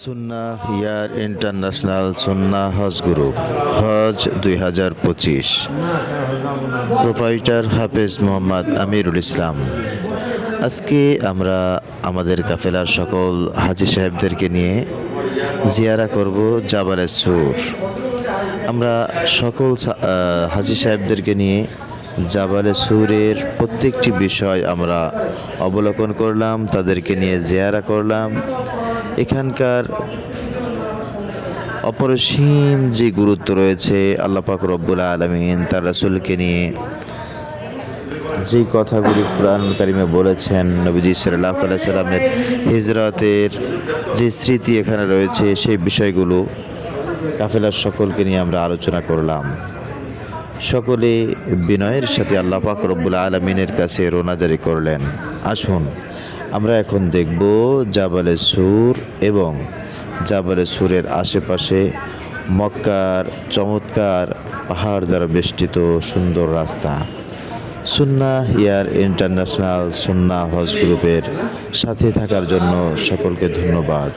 Sunnah here international Sunnah Hodge group, হজ দুই হাজার পঁচিশ। প্রোপাইটার হাফেজ মোহাম্মদ আমিরুল ইসলাম। আজকে আমরা আমাদের কাফেলার সকল হাজি সাহেবদেরকে নিয়ে জিয়ারা করব জাবালে সুর। আমরা সকল হাজি সাহেবদেরকে নিয়ে জাবালে সুরের প্রত্যেকটি বিষয় আমরা অবলোকন করলাম, তাদেরকে নিয়ে জিয়ারা করলাম। এখানকার অপরিসীম যে গুরুত্ব রয়েছে, আল্লাহ পাক রব্বুল আলমিন তার রাসুলকে নিয়ে যেই কথাগুলি কোরআন কারিমে বলেছেন, নবীজি সাল্লাহ সাল্লামের হিজরতের যে স্মৃতি এখানে রয়েছে, সেই বিষয়গুলো কাফেলার সকলকে নিয়ে আমরা আলোচনা করলাম। সকলে বিনয়ের সাথে আল্লাহ পাক রব্বুল আলমিনের কাছে রোনাজারি করলেন। আসুন, আমরা এখন দেখব জাবালে সুর এবং জাবালে সুরের আশেপাশে মক্কার চমৎকার পাহাড় দ্বারা বেষ্টিত সুন্দর রাস্তা। সুন্না হিয়ার ইন্টারন্যাশনাল সুন্না হজ গ্রুপের সাথে থাকার জন্য সকলকে ধন্যবাদ।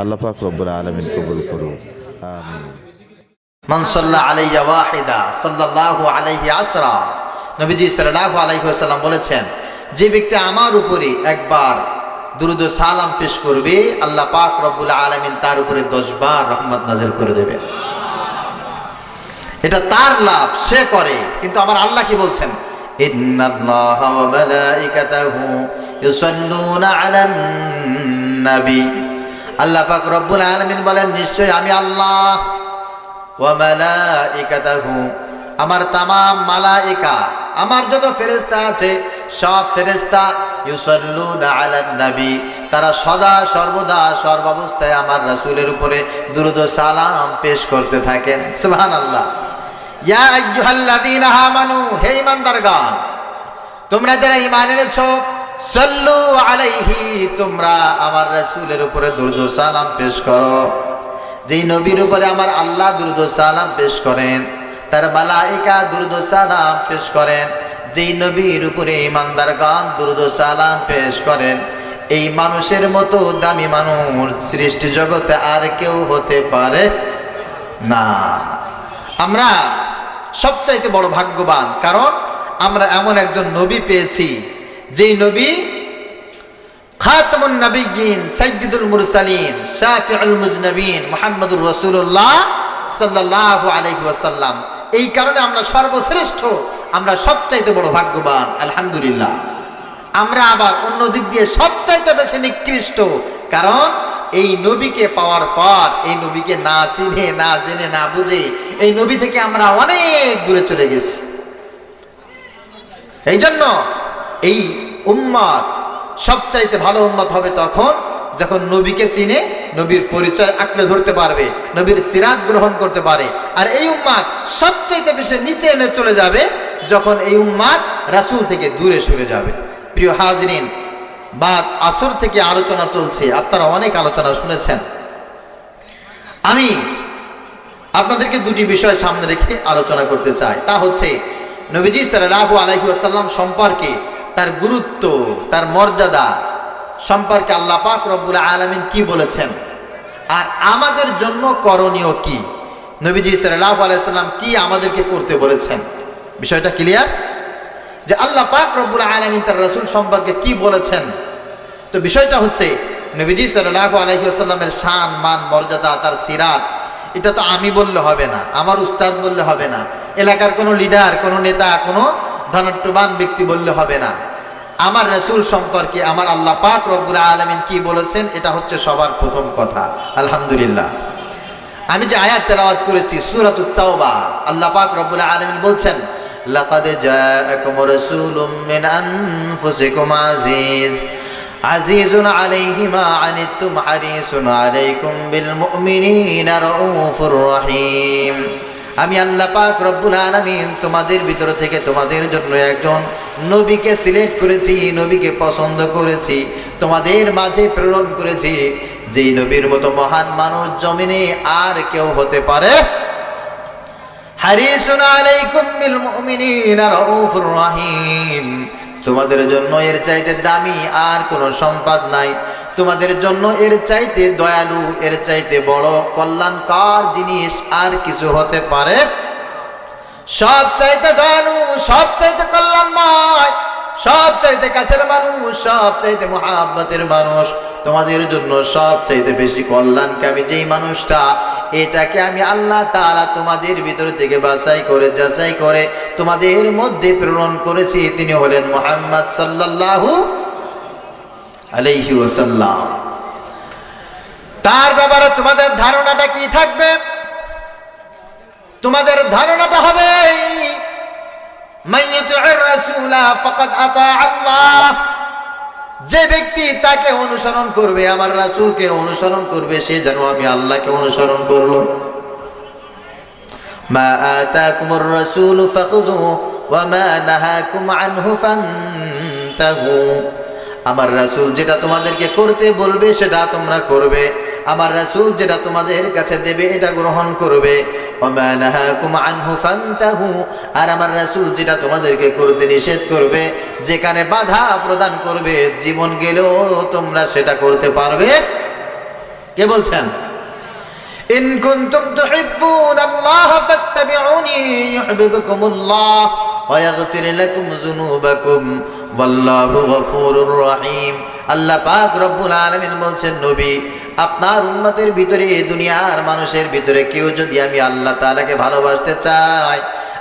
আল্লাহ রব্বুল আলমিন কবুল আমিন। মান সাল্লা আলাইয়া ওয়াহিদা সাল্লাল্লাহু আলাইহি আশরা নবীজি সাল্লাল্লাহু আলাইহি ওয়াসাল্লাম বলেছেন, যে ব্যক্তি আমার উপরে একবার দুরুদ সালাম পেশ করবে, আল্লাহ পাক রব্বুল আলামিন তার উপরে 10 বার রহমত নাজিল করে দেবে। এটা তার লাভ, সে করে, কিন্তু আমার আল্লাহ কি বলছেন? আল্লাহ পাক রব্বুল আলামিন বলেন নিশ্চয় আমি আল্লাহ। আমার তামাম মালাইকা আমার যত ফেরেশতা আছে, সব ফেরেশতা ইউসাল্লুনা আলান নবী। তারা সদা সর্বদা সর্বাবস্থায় আমার রাসূলের উপরে দুরূদ সালাম পেশ করতে থাকেন। সুবহানাল্লাহ। ইয়া আইয়ুহাল্লাযীনা আমানু, হে ঈমানদারগণ, তোমরা যারা ঈমান এনেছো, সাল্লু আলাইহি, তোমরা আমার রাসূলের উপরে দুরূদ সালাম পেশ করো। যেই নবীর উপরে আমার আল্লাহ দুরুদ সালাম পেশ করেন তার মালাইকা দুরুদ সালাম পেশ করেন। যেই নবীর উপরে ইমানদার গান সালাম পেশ করেন। এই মানুষের মতো দামি মানুষ সৃষ্টি জগতে আর কেউ হতে পারে না। আমরা সবচাইতে বড় ভাগ্যবান, কারণ আমরা এমন একজন নবী পেয়েছি, যেই নবী খাতামুন নবিয়্যিন, সাইয়্যিদুল মুরসালিন, শাফিউল মুজনবিন, মুহাম্মদুর রসুল্লাহ সাল্লাল্লাহু আলাইহি ওয়াসাল্লাম। এই কারণে আমরা সর্বশ্রেষ্ঠ, আমরা সবচাইতে বড় ভাগ্যবান, আলহামদুলিল্লাহ। আমরা আবার অন্য দিক দিয়ে সবচাইতে বেশি নিকৃষ্ট, কারণ এই নবীকে পাওয়ার পর, এই নবীকে না চিনে, না জেনে, না বুঝে, এই নবী থেকে আমরা অনেক দূরে চলে গেছি। এই জন্য এই উম্মত সবচাইতে ভালো উম্মত হবে তখন যখন নবীকে চিনে নবীর পরিচয় আঁকড়ে ধরতে পারবে, নবীর সিরাত গ্রহণ করতে পারে। আর এই উম্মাদ সবচাইতে বেশি নিচে এনে চলে যাবে যখন এই উম্মাদ রাসূল থেকে দূরে সরে যাবে। প্রিয় হাজরিন, বাদ আসর থেকে আলোচনা চলছে। আপনারা অনেক আলোচনা শুনেছেন। আমি আপনাদেরকে দুটি বিষয় সামনে রেখে আলোচনা করতে চাই। তা হচ্ছে, নবীজি সাল্লাল্লাহু আলাইহি আসাল্লাম সম্পর্কে তার গুরুত্ব, তার মর্যাদা সম্পর্কে আল্লাহ পাক রব্বুল আলামিন কি বলেছেন? আর আমাদের জন্য করণীয় কি? নবীজি সাল্লাল্লাহু আলাইহি সাল্লাম কি আমাদেরকে করতে বলেছেন? বিষয়টা ক্লিয়ার যে আল্লাহ পাক রব্বুল আলামিন তার রসুল সম্পর্কে কি বলেছেন? তো বিষয়টা হচ্ছে, নবীজি সাল্লাল্লাহু আলাইহি ওয়াসাল্লামের শান, মান, মর্যাদা, তার সিরাত, এটা তো আমি বললে হবে না, আমার উস্তাদ বললে হবে না, এলাকার কোনো লিডার কোনো নেতা, কোনো ধনাট্যবান ব্যক্তি বললে হবে না। আমার রসুল সম্পর্কে আমার আল্লাহ পাক রব্বুল আলমিন কি বলেছেন? এটা হচ্ছে সবার প্রথম কথা। আলহামদুলিল্লাহ। আমি যে আয়াত তেলাওয়াত করেছি সূরাতুত তাওবা, আল্লাহ পাক রব্বুল আলামিন বলছেন, লাকাদ জাআকুম রাসূলুম মিন আনফুসিকুম আজিজ আজিজুন আলাইহি মা আনিতুম হারিসুন আলাইকুম বিল মুমিনিনা রাউফুর রহিম। আমি আল্লাহ পাক রব্বুল আলামিন তোমাদের ভিতর থেকে তোমাদের জন্য একজন নবীকে সিলেক্ট করেছি, নবীকে পছন্দ করেছি, তোমাদের মাঝে প্রেরণ করেছি। যেই নবীর মতো মহান মানুষ জমিনে আর কেউ হতে পারে? তোমাদের জন্য এর চাইতে দামি আর কোনো সম্পদ নাই। তোমাদের জন্য এর চাইতে দয়ালু, এর চাইতে বড় কল্যাণকার জিনিস আর কিছু হতে পারে। সব চাইতে দয়ালু, সব চাইতে কল্যাণময়, সব চাইতে কাছের মানুষ, সব চাইতে মহাব্বতের মানুষ, তোমাদের জন্য সব চাইতে বেশি কল্যাণকে আমি যেই মানুষটা, এটাকে আমি আল্লাহ তাআলা তোমাদের ভিতর থেকে বাছাই করে, যাচাই করে তোমাদের মধ্যে প্রেরণ করেছি, তিনি হলেন মোহাম্মদ সাল্লাল্লাহু আলাইহি ওয়াসাল্লাম। তার ব্যাপারে তোমাদের ধারণাটা কি থাকবে? তোমাদের ধারণাটা হবে যে ব্যক্তি তাকে অনুসরণ করবে, আমার রাসূলকে অনুসরণ করবে, সে যেন আমি আল্লাহকে অনুসরণ করল। মা মা আনহু ফান্তাহু। আমার রাসুল যেটা তোমাদেরকে করতে বলবে, সেটা তোমরা করবে। আমার রাসুল যেটা তোমাদের কাছে দেবে, এটা গ্রহণ করবে। আর আমার রাসুল যেটা তোমাদেরকে করতে নিষেধ করবে, যেখানে বাধা প্রদান করবে, জীবন গেলেও তোমরা সেটা করতে পারবে। কে বলছেন? ইন আল্লাহ ওয়াল্লাহু গফুরুর রহিম। আল্লাহ পাক রব্বুল আলামিন বলছেন, নবী, আপনার উন্নতির ভিতরে এই দুনিয়ার মানুষের ভিতরে কেউ যদি আমি আল্লাহ তালাকে ভালোবাসতে চাই,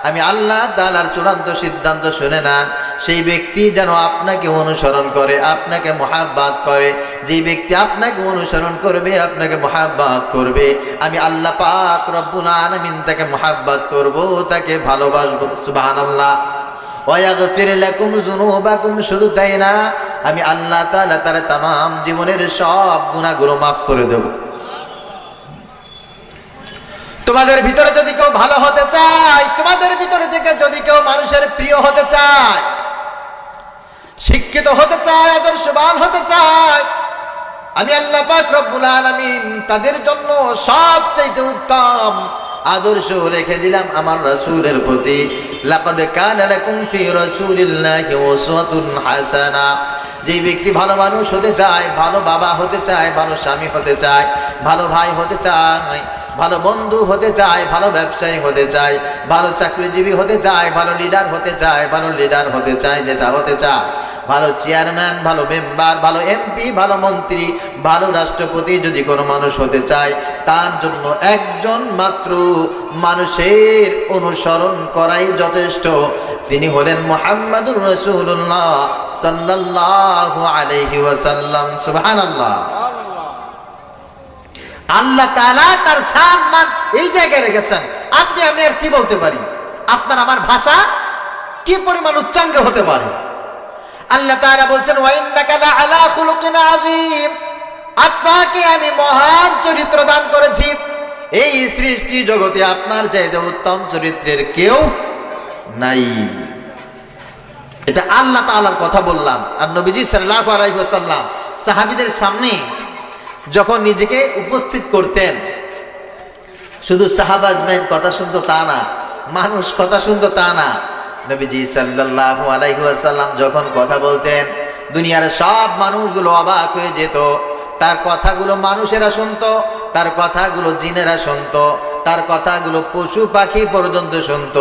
আমি আল্লাহ তালার চূড়ান্ত সিদ্ধান্ত শুনে নেন, সেই ব্যক্তি যেন আপনাকে অনুসরণ করে, আপনাকে মহাব্বাত করে। যে ব্যক্তি আপনাকে অনুসরণ করবে, আপনাকে মহাব্বাত করবে। আমি আল্লাহ পাক রব্বুল আলমিন তাকে মহাব্বাত করব, তাকে ভালোবাসবো সুবাহ আল্লাহ শুধু তাই না, আমি আল্লাহ তাআলা তার তাম জীবনের সব গুনাহগুলো মাফ করে দেব। তোমাদের ভিতরে যদি কেউ ভালো হতে চায়, তোমাদের ভিতরে থেকে যদি কেউ মানুষের প্রিয় হতে চায়, শিক্ষিত হতে চায়, আদর্শবান হতে চায়, আমি আল্লাহ পাক রব্বুল আলামিন তাদের জন্য সবচাইতে উত্তম আদর্শ রেখে দিলাম আমার রাসূলের প্রতি লাকাদ কানা লাকুম ফি উসওয়াতুন হাসানা যে ব্যক্তি ভালো মানুষ হতে চায় ভালো বাবা হতে চায় ভালো স্বামী হতে চায় ভালো ভাই হতে চায় ভালো বন্ধু হতে চায় ভালো ব্যবসায়ী হতে চায় ভালো চাকরিজীবী হতে চায় ভালো লিডার হতে চায় ভালো লিডার হতে চায় নেতা হতে চায় ভালো চেয়ারম্যান ভালো মেম্বার ভালো এমপি ভালো মন্ত্রী ভালো রাষ্ট্রপতি যদি কোনো মানুষ হতে চায় তার জন্য একজন মাত্র মানুষের অনুসরণ করাই যথেষ্ট। তিনি হলেন মোহাম্মদুর রসুল্লাহ সাল্লাহ আলহি ওয়াসাল্লাম। সুবহানাল্লাহ। আল্লাহ তাআলা তার সম্মান এই জায়গায় রেখেছেন। আপনি, আমি আর কি বলতে পারি? আপনার আমার ভাষা কি পরিমাণ উচ্চাঙ্গ হতে পারে? আল্লাহ তাআলা বলছেন ওয়াইন্নাকা লাআলা খুলুকিন আযীম। আপনাকে আমি মহান চরিত্র দান করেছি। এই সৃষ্টি জগতে আপনার চাইতে উত্তম চরিত্রের কেউ নাই। এটা আল্লাহ তাআলার কথা বললাম। আর নবীজি সাল্লাল্লাহু আলাইহি ওয়াসাল্লাম সাহাবীদের সামনে যখন নিজেকে উপস্থিত করতেন, শুধু সাহাবাজমেন কথা শুনতো তা না, মানুষ কথা শুনতো তা না। নবীজি সাল্লাল্লাহু আলাইহি ওয়াসাল্লাম যখন কথা বলতেন, দুনিয়ার সব মানুষগুলো অবাক হয়ে যেত। তার কথাগুলো মানুষেরা শুনত, তার কথাগুলো জিনেরা শুনত, তার কথাগুলো পশু পাখি পর্যন্ত শুনত।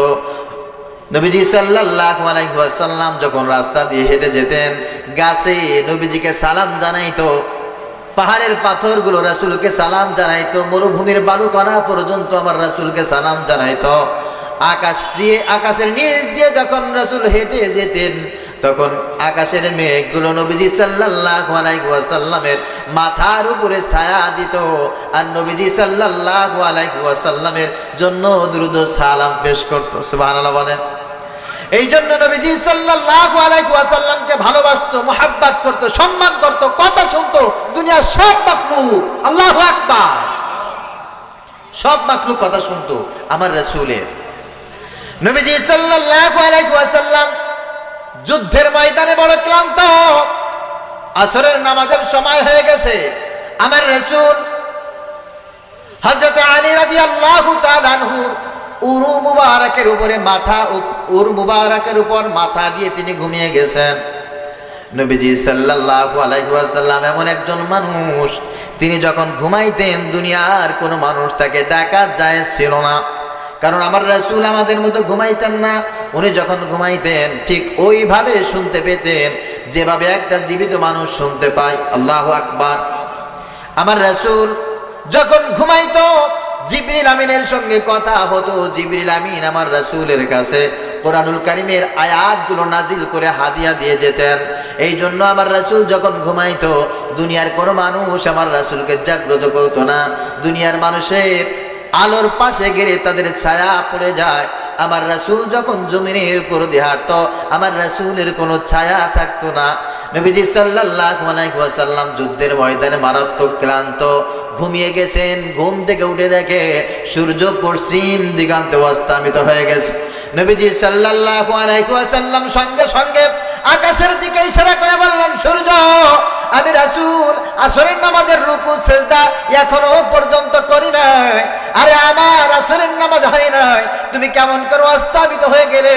নবীজি সাল্লাল্লাহু আলাইহি ওয়াসাল্লাম যখন রাস্তা দিয়ে হেঁটে যেতেন, গাছে নবীজিকে সালাম জানাইতো, পাহাড়ের পাথরগুলো রাসূলকে সালাম জানাইতো, মরুভূমির বালুকণা পর্যন্ত আমার রাসূলকে সালাম জানাইতো। আকাশ দিয়ে, আকাশের নিচ দিয়ে যখন রাসূল হেঁটে যেতেন তখন আকাশের মেঘগুলো নবীজি সাল্লাল্লাহু আলাইহি ওয়াসাল্লামের মাথার উপরে ছায়া দিত। আর নবীজি সাল্লাল্লাহু আলাইহি ওয়াসাল্লামের জন্য দ্রুত সালাম পেশ করত। সুবহানাল্লাহ বলেন। এই জন্য নবীজি ওয়াসাল্লামকে ভালোবাসতো, মোহাব্বত করত, সম্মান করত, কথা শুনতো। দুনিয়ার সব মাখলুক, আল্লাহু আকবার। সব মাখলুক কথা শুনতো, আমার রাসূলের। নবীজি সাল্লাল্লাহু আলাইহি যুদ্ধের ময়দানে বড় ক্লান্ত। আসরের নামাজের সময় হয়ে গেছে। আমার রাসূল হযরত আলী তাআলা আনহু উরু মুবারকের উপরে মাথা উরু মুবারকের উপর মাথা দিয়ে তিনি ঘুমিয়ে গেছেন। নবীজি সাল্লাল্লাহু আলাইহি ওয়াসাল্লাম এমন একজন মানুষ, তিনি যখন ঘুমাইতেন দুনিয়ার কোনো মানুষ তাকে ডাকা যায় ছিল না। কারণ আমার রাসূল আমাদের মতো ঘুমাইতেন না। উনি যখন ঘুমাইতেন, ঠিক ওইভাবে শুনতে পেতেন, যেভাবে একটা জীবিত মানুষ শুনতে পায়। আল্লাহ আকবার। আমার রাসূল যখন ঘুমাইত, জিবরিল আমিনের সঙ্গে কথা হতো, জিবরিল আমিন আমার রাসূলের কাছে কোরআনুল কারিমের আয়াতগুলো নাজিল করে হাদিয়া দিয়ে যেতেন। এই জন্য আমার রাসূল যখন ঘুমাইতো, দুনিয়ার কোনো মানুষ আমার রাসূলকে জাগ্রত করতো না। দুনিয়ার মানুষের আলোর পাশে গেলে তাদের ছায়া পড়ে যায়। আমার রাসূল যখন জমিনের উপর দিয়ে হাঁটতো, আমার রাসূলের কোনো ছায়া থাকতো না। নবীজি সাল্লাল্লাহু আলাইহি ওয়াসাল্লাম যুদ্ধের ময়দানে মারাত্মক ক্লান্ত। ঘুমিয়ে গেছেন, ঘুম থেকে উঠে দেখে সূর্য পশ্চিম দিগান্তে অস্তামিত হয়ে গেছে। নবীজি ওয়াসাল্লাম সঙ্গে সঙ্গে আকাশের দিকে ইশারা করে বললেন, সূর্য আমি রাসূল আসরের নামাজের রুকু, সেজদা এখনও পর্যন্ত করি নাই। আরে আমার আসরের নামাজ হয় নাই। তুমি কেমন করো অস্তাবিত হয়ে গেলে?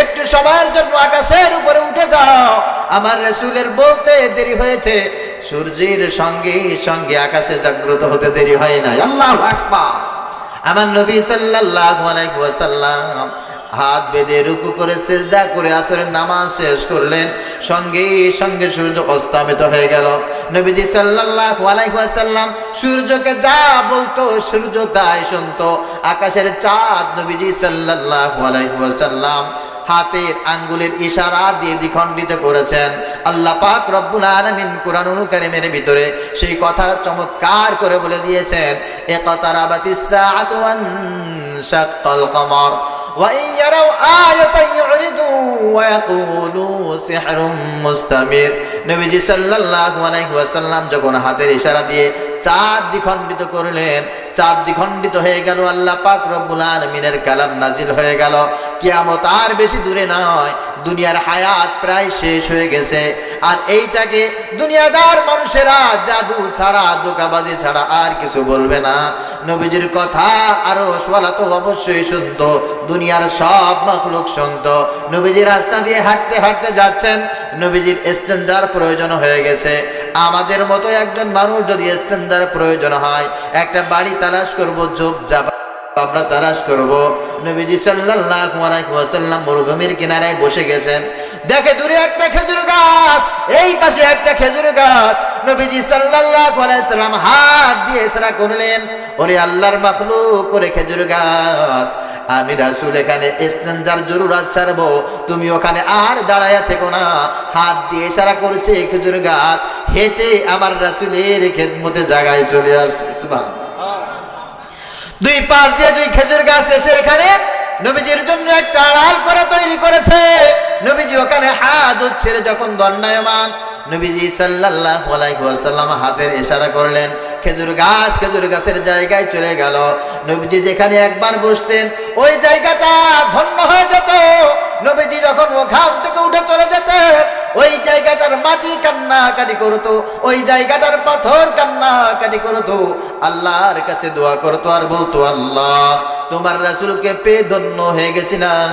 একটু সময়ের জন্য আকাশের উপরে উঠে যাও। আমার রাসূলের বলতে দেরি হয়েছে। সূর্যের সঙ্গে সঙ্গে আকাশে জাগ্রত হতে দেরি হয় নাই। আল্লাহ আমার নবী ওয়াসাল্লাম হাত বেঁধে রুকু করে সেজদা করে আসরের নামাজ শেষ করলেন। সঙ্গে সঙ্গে সূর্য অস্তামিত হয়ে গেল। নবীজি সাল্লাল্লাহু আলাইহি ওয়াসাল্লাম সূর্যকে যা বলতো সূর্য তাই শুনতো। আকাশের চাঁদ, নবীজি সাল্লাল্লাহু আলাইহি ওয়াসাল্লাম হাতের আঙ্গুলের ইশারা দিয়ে দ্বিখণ্ডিত করেছেন। আল্লাহ পাক রব্বুল আলামিন কুরআনুল কারীমের ভিতরে সেই কথার চমৎকার করে বলে দিয়েছেন, ইকতারাবাতিস সাআতু ওয়ান শাক্কাল কমর। وإن يروا آية يعرضوا ويقولوا سحر مستمر নবীজি সাল্লাল্লাহু আলাইহি ওয়াসাল্লাম যখন হাতের ইশারা দিয়ে চাঁদ দ্বিখণ্ডিত করলেন চাঁদ দ্বিখণ্ডিত হয়ে গেল আল্লাহ পাক রব্বুল আলামিনের কালাম নাজিল হয়ে গেল কিয়ামত আর বেশি দূরে নয় দুনিয়ার হায়াত প্রায় শেষ হয়ে গেছে। আর এইটাকে দুনিয়াদার মানুষেরা জাদু ছাড়া দোকাবাজি ছাড়া আর কিছু বলবে না। নবীজির কথা আরও সোয়ালা তো অবশ্যই শুনতো, দুনিয়ার সব মখলুক শুনতো। নবীজি রাস্তা দিয়ে হাঁটতে হাঁটতে যাচ্ছেন, নবীজির এক্সচেঞ্জার প্রয়োজন হয়ে গেছে। আমাদের মতো একজন মানুষ যদি এক্সচেঞ্জার প্রয়োজন হয়, একটা বাড়ি তালাশ করব ঝোপ যাবা আমরা তালাশ করব। নবীজি সাল্লাল্লাহু আলাইহি ওয়াসাল্লাম মরুভূমির কিনারায় বসে গেছেন। দেখে দূরে একটা খেজুর গাছ, এই পাশে একটা খেজুর গাছ। নবীজি সাল্লাল্লাহু আলাইহি সাল্লাম হাত দিয়ে ইশারা করলেন, ওরে আল্লাহর মাখলুক করে খেজুর গাছ, আমি রাসূল এখানে ইস্তেনজার জরুরত ছাড়বো। তুমি ওখানে আর দাঁড়ায়া থেকো না। হাত দিয়ে ইশারা করছে খেজুর গাছ, হেঁটে আমার রাসূলের খেদমতে জায়গায় চলে আসছে। সুবহানাল্লাহ। দুই পাশ দিয়ে দুই খেজুর গাছ এসে এখানে নবীজির জন্য একটা আড়াল করে তৈরি করেছে। নবীজি ওখানে হাত ছেড়ে যখন দণ্ডায়মান, নবীজি সাল্লাল্লাহু আলাইহি হাতের ইশারা করলেন, খেজুর গাছ, খেজুর গাছের জায়গায় চলে গেল। নবীজি যেখানে একবার বসতেন, ওই জায়গাটা ধন্য হয়ে যেত। নবীজি যখন ঘাম থেকে উঠে চলে যেতেন, ওই জায়গাটার মাটি কান্নাকাটি করতো, ওই জায়গাটার পাথর কান্নাকাটি করতো। আল্লাহর কাছে দোয়া করতো আর বলতো, আল্লাহ তোমার রাসুলকে পেয়ে ধন্য হয়ে গেছিলাম।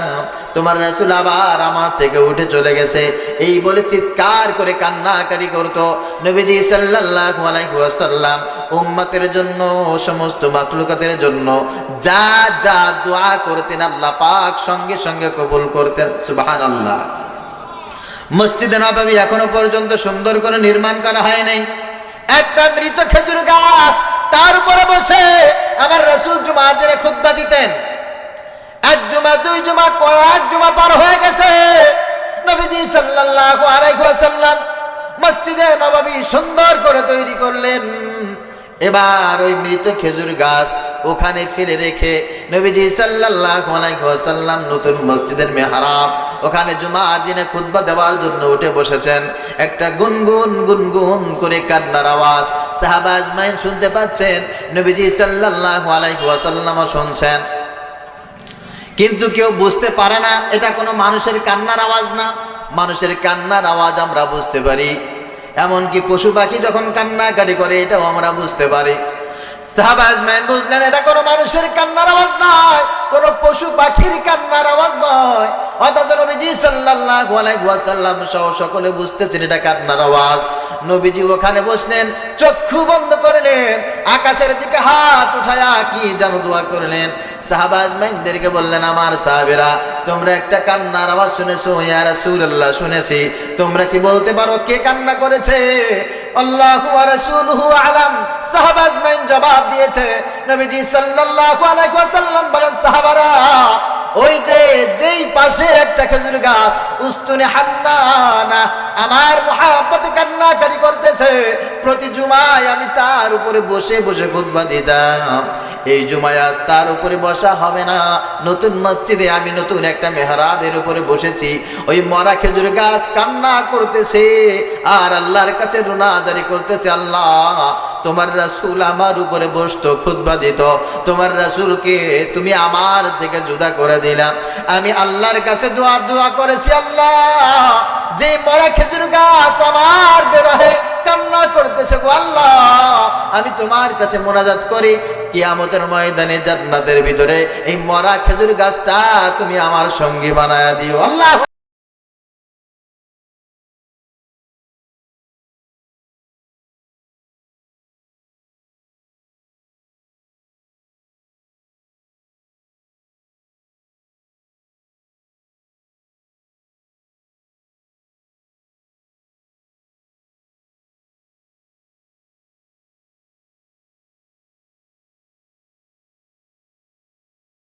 তোমার রাসুল আবার আমার থেকে উঠে চলে গেছে। এই বলে চিৎকার করে কান্নাকারি করতো নবীজি ওয়াসাল্লাম। উম্মতের জন্য, সমস্ত মাকলুকাতের জন্য যা যা দোয়া করতেন আল্লাহ পাক সঙ্গে সঙ্গে কবুল করতেন, সুবহানাল্লাহ। মসজিদে নবাবী এখনও পর্যন্ত সুন্দর করে নির্মাণ করা হয় নাই। একটা মৃত খেজুর গাছ তার উপরে বসে আমার রসুল জুমা দিনে খুদ্া দিতেন। এক জুমা, দুই জুমা কয়েক জুমা পার হয়ে গেছে। নবীজি সাল্লাল্লাহু আলাইহি ওয়াসাল্লাম মসজিদে নবাবী সুন্দর করে তৈরি করলেন। এবার ওই মৃত খেজুর গাছ ওখানে ফেলে রেখে নবীজি সাল্লাল্লাহু আলাইহি ওয়াসাল্লাম নতুন মসজিদের মেহরাব, ওখানে জুমার দিনে খুতবা দেওয়ার জন্য উঠে বসেছেন। একটা গুনগুন গুনগুন করে কান্নার আওয়াজ সাহাবা আজমাইন শুনতে পাচ্ছেন, নবীজি সাল্লাল্লাহু আলাইহি ওয়াসাল্লাম শুনছেন। কিন্তু কেউ বুঝতে পারে না, এটা কোনো মানুষের কান্নার আওয়াজ না। মানুষের কান্নার আওয়াজ আমরা বুঝতে পারি। এমনকি পশু পাখি যখন কান্নাকাটি করে, এটাও আমরা বুঝতে পারি। সাহাবা আজমাইন বুঝলেন, এটা কোনো মানুষের কান্নার আওয়াজ নয়। কোন পশু পাখির কান্নার আওয়াজ নয়। অথচ নবীজি সাল্লাল্লাহু আলাইহি ওয়াসাল্লাম সহ সকলে বুঝতেছেন এটা কান্নার আওয়াজ। নবীজি ওখানে বসলেন, চক্ষু বন্ধ করলেন, আকাশের দিকে হাত উঠায়া কি যেন দোয়া করলেন। সাহাবা আজমাইনদেরকে বললেন, আমার সাহাবেরা, তোমরা একটা কান্নার আওয়াজ শুনেছো, ইয়া রাসূলুল্লাহ, শুনেছি। তোমরা কি বলতে পারো কে কান্না করেছে? আল্লাহু ওয়া রাসূলুহু আলাম। সাহাবা আজমাইন জবাব দিয়েছে। নবীজি সাল্লাল্লাহু আলাইহি ওয়াসাল্লাম বলেন সাহাবারা ওই যে, যেই পাশে একটা খেজুর গাছ, উস্তুনে হান্নানা, আমার মহাব্বতে কান্নাকারি করতেছে। প্রতি জুমায় আমি তার উপরে বসে বসে খুতবা দিতাম। এই জুমায় আজ তার উপরে বসা হবে না। নতুন মসজিদে আমি নতুন একটা মেহরাবের উপরে বসেছি। ওই মরা খেজুর গাছ কান্না করতেছে, আর আল্লাহর কাছে রুনাজারি করতেছে আল্লাহ। তোমার রাসূল আমার উপরে বসতো, খুতবা দিত। তোমার রাসূলকে তুমি আমার থেকে জুদা করে দিলাম আমি আল্লাহর কাছে দোয়া দোয়া করেছি, আল্লাহ। যে মরা খেজুর গাছ আমার বেরোহে কান্না করতেছে গো আল্লাহ। আমি তোমার কাছে মোনাজাত করি। কিয়ামতের ময়দানে জান্নাতের ভিতরে এই মরা খেজুর গাছটা তুমি আমার সঙ্গী বানায়া দিও। আল্লাহ